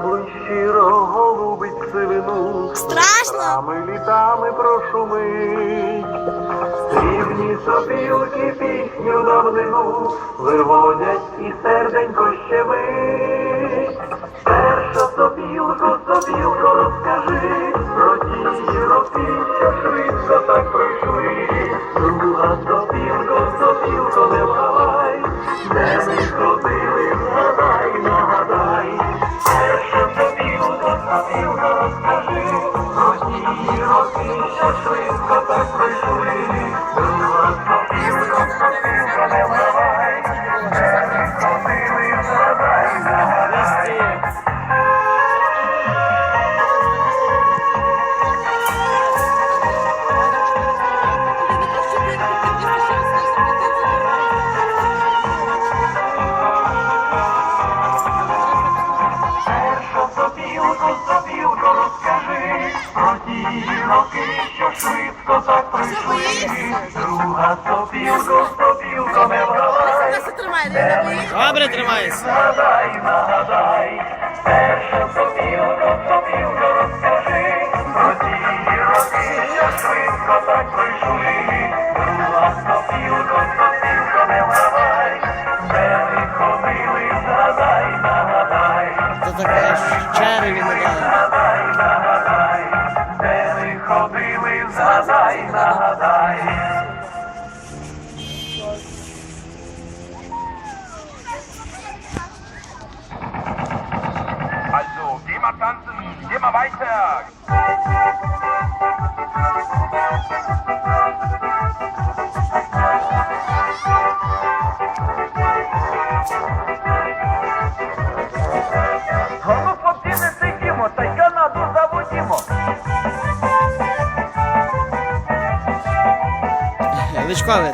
яблунь щиро голубить сивину, Страшно? Літами прошумить, Срібні сопілки пісню давнину виводять і серденько щемить. Ті роки, швидко так. Друга сопілко, сопілко, не вгавай? Добре тримайся. нагадай, нагадай. Перша сопілко, сопілко, розкажи про ті роки, що швидко так пройшли. Друга сопілко, сопілко, не вгавай, де ми ходили, згадай, нагадай. То таке череві дали. Нагадай, нагадай, де ми ходили, згадай, нагадай. Личкове.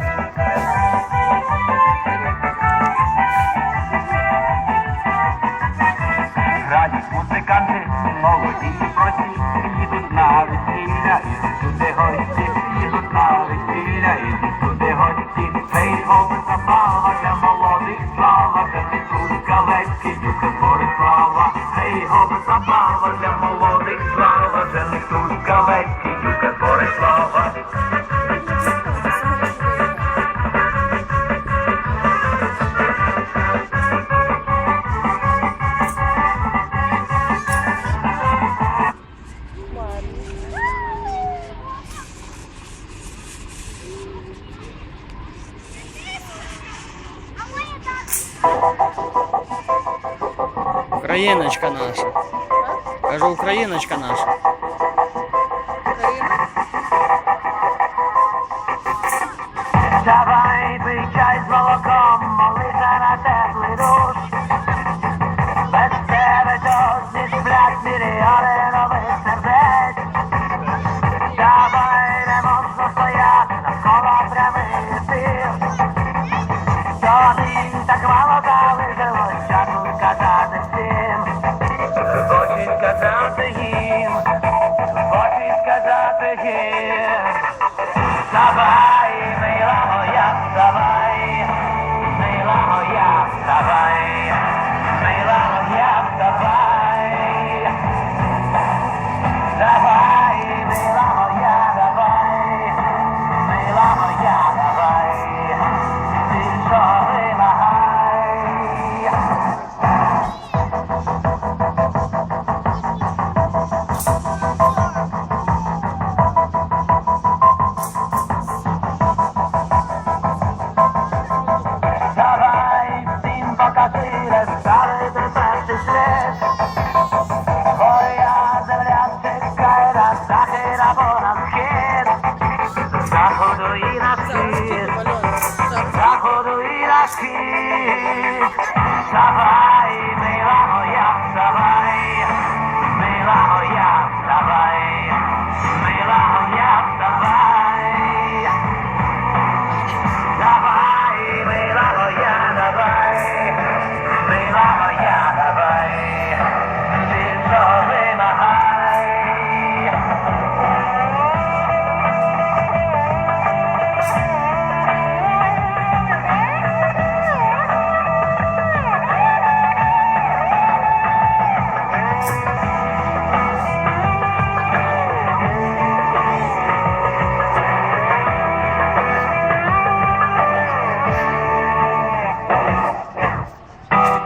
Грають музиканти, молоді і прості, їдуть на весілля, ідуть туди гості, їдуть на весілля, ідуть туди гості. Цей голос забава для молодих слава, для Несуть Калецький, дюка Борислава. Цей голос забава для молодих слава, Україночка наша. Кажу, Україночка наша. Давай з молоком, молися на теплий так мало залишилось тут казати всім. Хочеш сказати їм, хочеш сказати їм. Давай, skin.